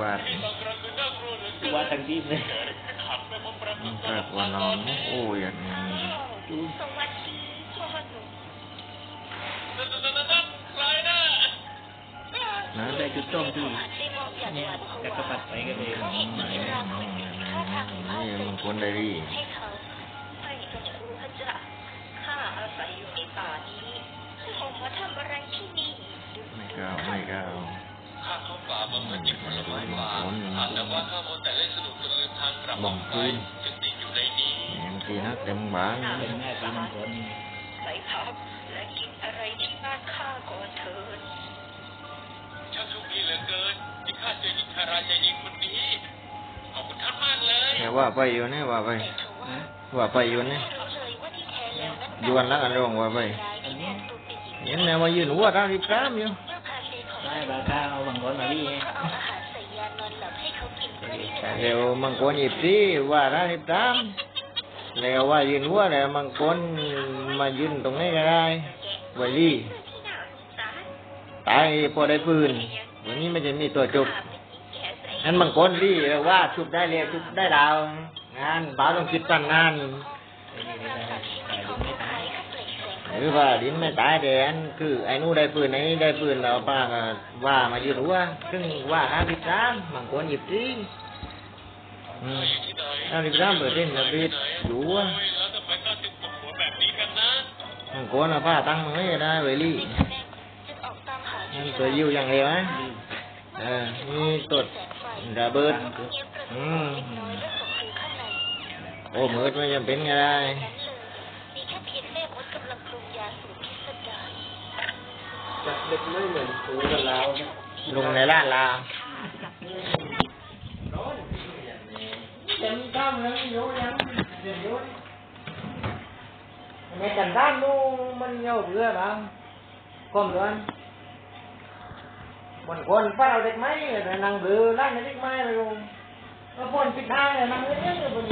บาทว่าทั้งทีมเลยปากว่าน้องโอ้ยอันนี้สวัสดีพ่อหนุ่มนะได้จุดจ้องที่ได้มองอย่างหวาดผจักรพรวารดิไปกันเองเขาเห็นไหนอิสน้ราองคนหไหนนึ่งไหนท่าทางไหนเมามันคนได้ดีไม่กล้าอาศัยอยู่ในป่านี้ผมมาทำอะไรที่นี่ไม่ก้าวไม่ก้า วข้าเข้าป่ามาเพื่อหยิบผลไม้ป่าหากแต่ว่าข้ามัวแต่เล่นสนุกจนลืมทางกลับออกไปจึงติดอยู่ในนี้อย่างที่นักเต็มบ้านเป็นแม่ปีมังกรไปพักและกินอะไรที่บ้านข้าก่อนเถิดช่างโชคดีเหลือเกินที่ข้าเจอหญิงชาราใจดีคนนี้ขอบคุณท่านมากเลยเนี่ยว่าไปอยู่เนี่ยว่าไปแต่ทว่าว่าไปอยู่เนี่ยไม่รู้เลยว่าที่แท้แล้วนั้นยวนแล้วกันรองว่าไปร้ายที่แท้ตัวเป็นหญิงเห็นแม่ว่ายืนหัวเรารีบกล้ามอยู่เมื่อพาเซของได้ราคาเอามังก เดี๋ยวมังกรหยิบสิว่าเรารีบกล้ามแล้วว่ายืนหัวแล้วมังกรมายืนตรงนี้ก็ได้ไวลี่ที่น่าสงสารตายพอได้ปืนวันนี้มันจะมีตัวจบข้าเป็นหญิงแก่ใส่งั้นมังกรดีว่าชุบได้เลยชุบได้ดาวงานบ้าต้องคิดตั้งนานไอ้นี่ได้ได้ดินไม่ตายหรือว่าดินไม่ตายแต่อันคือไอ้นู่นได้ปืนไอ้นี่ได้ปืนเราป้าก็ว่ามายืนหัวซึ่งว่าห้าสิบสามมังกรหยิบที่ นห้าสิบสามเปอร์เซ็นต์นะพี่อยู่ว่าโอ้ยแล้วทำไมข้าถึงปวดหัวแบบนี้กันนะมังกรน่ะป้าตั้งมือให้ได้เวลี่จึงออกตามหามันตัวยิวอย่างเดียวนะเออนี่ตดระเบิดอืมน้อยและสมคือข้างในโอ้มืดไม่จำเป็นก็ได้นั้นเลยมีแค่เพียงแม่มดกำลังปรุงยาสูตรพิสดารจับเด็กไม่เหมือนตูกับเราลงในร้านลาเต็มกล้ามแล้วโยยังเดี๋ยวโยนในกันด้านนู้นมันโยกเรือบ้างก้มเรือนบนคนป้า เอาเด็กไม้แต่นางเบือร้านเด็กไม้ไปลงแล้วพ่นปิดท้ายเลยนางเลี้ยงอยู่บน